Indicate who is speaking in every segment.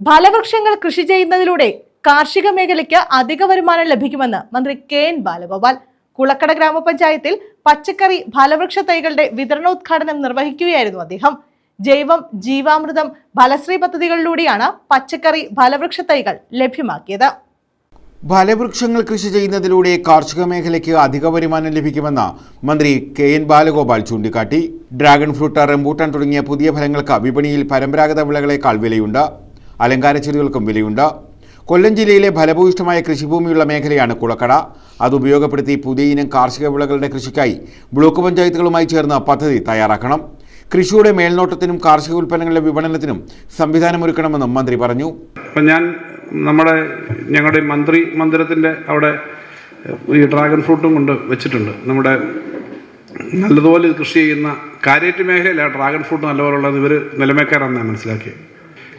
Speaker 1: ഫലവൃക്ഷങ്ങൾ കൃഷി ചെയ്യുന്നതിലൂടെ കാർഷിക മേഖലയ്ക്ക് അധിക വരുമാനം ലഭിക്കുമെന്ന് മന്ത്രി കെ എൻ ബാലഗോപാൽ. കുളക്കട ഗ്രാമപഞ്ചായത്തിൽ പച്ചക്കറി ഫലവൃക്ഷ തൈകളുടെ വിതരണോദ്ഘാടനം നിർവഹിക്കുകയായിരുന്നു അദ്ദേഹം. ജൈവം ജീവാമൃതം ഫലശ്രീ പദ്ധതികളിലൂടെയാണ് പച്ചക്കറി ഫലവൃക്ഷ തൈകൾ ലഭ്യമാക്കിയത്.
Speaker 2: ഫലവൃക്ഷങ്ങൾ കൃഷി ചെയ്യുന്നതിലൂടെ കാർഷിക മേഖലയ്ക്ക് അധിക വരുമാനം ലഭിക്കുമെന്ന് മന്ത്രി കെ എൻ ബാലഗോപാൽ ചൂണ്ടിക്കാട്ടി. ഡ്രാഗൺ ഫ്രൂട്ട് റംബൂട്ടാൻ തുടങ്ങിയ പുതിയ ഫലങ്ങൾക്ക് വിപണിയിൽ പരമ്പരാഗത വിളകളെക്കാൾ വിലയുണ്ട്. അലങ്കാര ചെടികൾക്കും വിലയുണ്ട്. കൊല്ലം ജില്ലയിലെ ഫലഭൂയിഷ്ഠമായ കൃഷിഭൂമിയുള്ള മേഖലയാണ് കുളക്കട. അത് ഉപയോഗപ്പെടുത്തി പുതിയ ഇനം കാർഷിക വിളകളുടെ കൃഷിക്കായി ബ്ലോക്ക് പഞ്ചായത്തുകളുമായി ചേർന്ന് പദ്ധതി തയ്യാറാക്കണം. കൃഷിയുടെ മേൽനോട്ടത്തിനും കാർഷിക ഉൽപ്പന്നങ്ങളുടെ വിപണനത്തിനും സംവിധാനമൊരുക്കണമെന്നും മന്ത്രി പറഞ്ഞു.
Speaker 3: അപ്പം ഞാൻ നമ്മുടെ ഞങ്ങളുടെ മന്ത്രി മന്ദിരത്തിന്റെ അവിടെ ഈ ഡ്രാഗൺ ഫ്രൂട്ടും കൊണ്ട് വെച്ചിട്ടുണ്ട്. നമ്മുടെ നല്ലതുപോലെ കൃഷി ചെയ്യുന്ന കാര്യറ്റ് മേഖലയിലാണ് ഡ്രാഗൺ ഫ്രൂട്ട് നല്ലപോലുള്ളത് ഇവർ നിലമേക്കാരാണെന്നാണ് മനസ്സിലാക്കിയത്.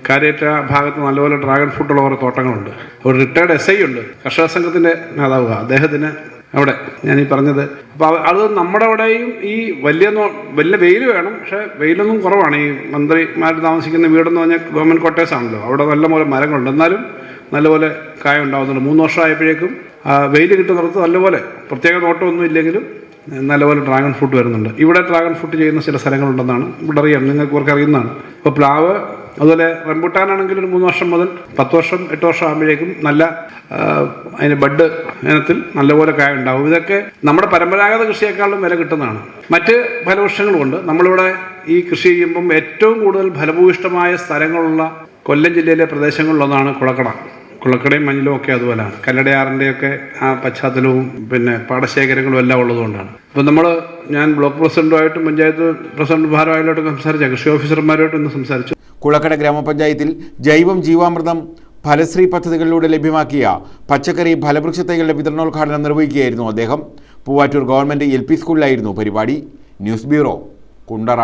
Speaker 3: കാര്യേറ്റ ഭാഗത്ത് നല്ലപോലെ ഡ്രാഗൺ ഫ്രൂട്ടുള്ള കുറേ തോട്ടങ്ങളുണ്ട്. ഒരു റിട്ടയർഡ് എസ് ഐ ഉണ്ട്. കർഷക സംഘത്തിന്റെ നേതാവ് അദ്ദേഹത്തിന് അവിടെ ഞാൻ ഈ പറഞ്ഞത്. അപ്പോൾ അത് നമ്മുടെ അവിടെയും ഈ വലിയ വലിയ വെയിൽ വേണം. പക്ഷേ വെയിലൊന്നും കുറവാണ്. ഈ മന്ത്രിമാർ താമസിക്കുന്ന വീടെന്ന് പറഞ്ഞാൽ ഗവൺമെന്റ് ക്വാർട്ടേഴ്സ് ആണല്ലോ. അവിടെ നല്ലപോലെ മരങ്ങളുണ്ട്. എന്നാലും നല്ലപോലെ കായ ഉണ്ടാകുന്നുണ്ട് മൂന്ന് വർഷമായപ്പോഴേക്കും വെയിൽ കിട്ടുന്നിടത്ത് നല്ലപോലെ പ്രത്യേക നോട്ടമൊന്നും ഇല്ലെങ്കിലും നല്ലപോലെ ഡ്രാഗൺ ഫ്രൂട്ട് വരുന്നുണ്ട്. ഇവിടെ ഡ്രാഗൺ ഫ്രൂട്ട് ചെയ്യുന്ന ചില സ്ഥലങ്ങളുണ്ടെന്നാണ് ഇവിടെ അറിയാം. നിങ്ങൾക്ക് ഇവർക്ക് അറിയുന്നതാണ് അപ്പോൾ പ്ലാവ് അതുപോലെ റംബുട്ടാനാണെങ്കിൽ ഒരു മൂന്ന് വർഷം മുതൽ പത്ത് വർഷം എട്ട് വർഷം ആകുമ്പോഴേക്കും നല്ല അതിന് ബഡ് ഇനത്തിൽ നല്ലപോലെ കായ ഉണ്ടാവും ഇതൊക്കെ നമ്മുടെ പരമ്പരാഗത കൃഷിയേക്കാളും വില കിട്ടുന്നതാണ്. മറ്റ് ഫലവൃക്ഷങ്ങളുമുണ്ട്. നമ്മളിവിടെ ഈ കൃഷി ചെയ്യുമ്പം ഏറ്റവും കൂടുതൽ ഫലഭൂയിഷ്ടമായ സ്ഥലങ്ങളുള്ള കൊല്ലം ജില്ലയിലെ പ്രദേശങ്ങളിലൊന്നാണ് കുളക്കട. കുളക്കടയും മഞ്ഞിലും ഒക്കെ അതുപോലെയാണ് കല്ലടയാറിന്റെയൊക്കെ ആ പശ്ചാത്തലവും പിന്നെ പാടശേഖരങ്ങളും എല്ലാം ഉള്ളതുകൊണ്ടാണ്. അപ്പം നമ്മൾ ഞാൻ ബ്ലോക്ക് പ്രസിഡന്റുമായിട്ടും പഞ്ചായത്ത് പ്രസിഡന്റ് ഭാരവാഹികളായിട്ടൊക്കെ സംസാരിച്ച. കൃഷി ഓഫീസർമാരുമായിട്ടും ഇന്ന് സംസാരിച്ചു.
Speaker 2: കുളക്കട ഗ്രാമപഞ്ചായത്തിൽ ജൈവം ജീവാമൃതം ഫലശ്രീ പദ്ധതികളിലൂടെ ലഭ്യമാക്കിയ പച്ചക്കറി ഫലവൃക്ഷ തൈകളുടെ വിതരണോദ്ഘാടനം നിർവഹിക്കുകയായിരുന്നു അദ്ദേഹം. പൂവാറ്റൂർ ഗവൺമെന്റ് എൽ പി സ്കൂളിലായിരുന്നു പരിപാടി. News bureau Kundara.